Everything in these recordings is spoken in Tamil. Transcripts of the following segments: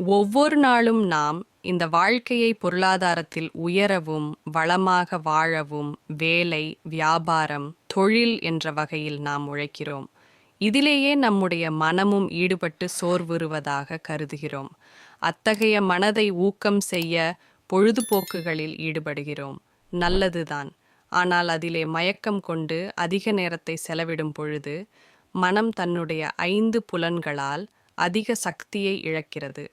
ஒவ்வொரு நாளும் நாம் இந்த வாழ்க்கையை பொருளாதாரத்தில் உயரவும் வளமாக வாழவும் வேலை வியாபாரம் தொழில் என்ற வகையில் நாம் உழைக்கிறோம். இதிலேயே நம்முடைய மனமும் ஈடுபட்டு சோர்வுறுவதாக கருதுகிறோம். அத்தகைய மனதை ஊக்கம் செய்ய பொழுதுபோக்குகளில் ஈடுபடுகிறோம். நல்லதுதான். ஆனால் அதிலே மயக்கம் கொண்டு அதிக நேரத்தை செலவிடும் பொழுது மனம் தன்னுடைய ஐந்து புலன்களால் அதிக சக்தியை இழக்கிறது.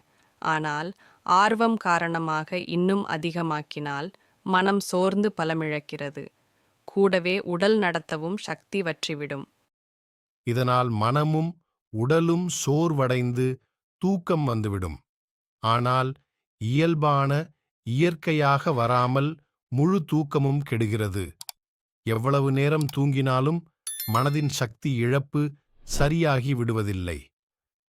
ஆனால் ஆர்வம் காரணமாக இன்னும் அதிகமாக்கினால் மனம் சோர்ந்து பலமிழக்கிறது. கூடவே உடல் நடத்தவும் சக்தி வற்றிவிடும். இதனால் மனமும் உடலும் சோர்வடைந்து தூக்கம் வந்துவிடும். ஆனால் இயல்பான இயற்கையாக வராமல் முழு தூக்கமும் கெடுகிறது. எவ்வளவு நேரம் தூங்கினாலும் மனதின் சக்தி இழப்பு சரியாகி விடுவதில்லை.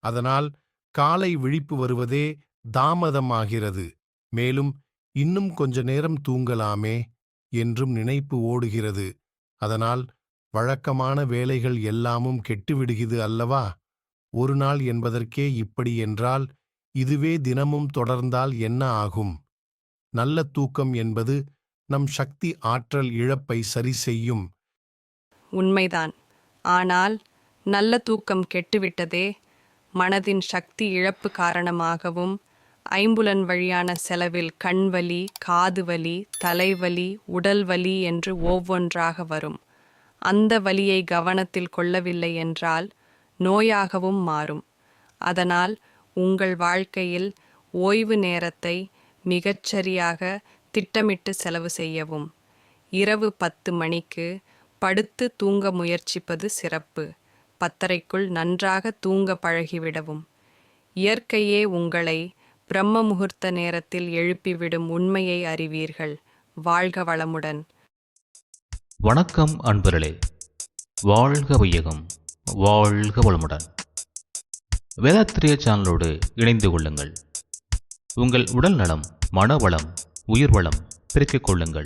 அதனால் காலை விழிப்பு வருவதே தாமதமாகிறது. மேலும் இன்னும் கொஞ்ச நேரம் தூங்கலாமே என்றும் நினைப்பு ஓடுகிறது. அதனால் வழக்கமான வேலைகள் எல்லாமும் கெட்டுவிடுகிறது அல்லவா? ஒரு நாள் என்பதற்கே இப்படி என்றால் இதுவே தினமும் தொடர்ந்தால் என்ன ஆகும்? நல்ல தூக்கம் என்பது நம் சக்தி ஆற்றல் இழப்பை சரி செய்யும். உண்மைதான். ஆனால் நல்ல தூக்கம் கெட்டுவிட்டதே மனதின் சக்தி இழப்பு காரணமாகவும் ஐம்புலன் வழியான செலவில் கண்வலி காது வலி தலைவலி உடல் வலி என்று ஒவ்வொன்றாக வரும். அந்த வலியை கவனத்தில் கொள்ளவில்லை என்றால் நோயாகவும் மாறும். அதனால் உங்கள் வாழ்க்கையில் ஓய்வு நேரத்தை மிகச்சரியாக திட்டமிட்டு செலவு செய்யவும். இரவு பத்து மணிக்கு படுத்து தூங்க முயற்சிப்பது சிறப்பு. பத்தரைக்குள் நன்றாக தூங்க பழகிவிடவும். இயற்கையே உங்களை பிரம்ம முகூர்த்த நேரத்தில் எழுப்பிவிடும் உண்மையை அறிவீர்கள். வாழ்க வளமுடன். வணக்கம் அன்பர்களே. வாழ்க வையகம். வாழ்க வளமுடன். வேதாத்திரிய சேனலோடு இணைந்து கொள்ளுங்கள். உங்கள் உடல் நலம் மனவளம் உயிர்வளம் பெருக்கிக் கொள்ளுங்கள்.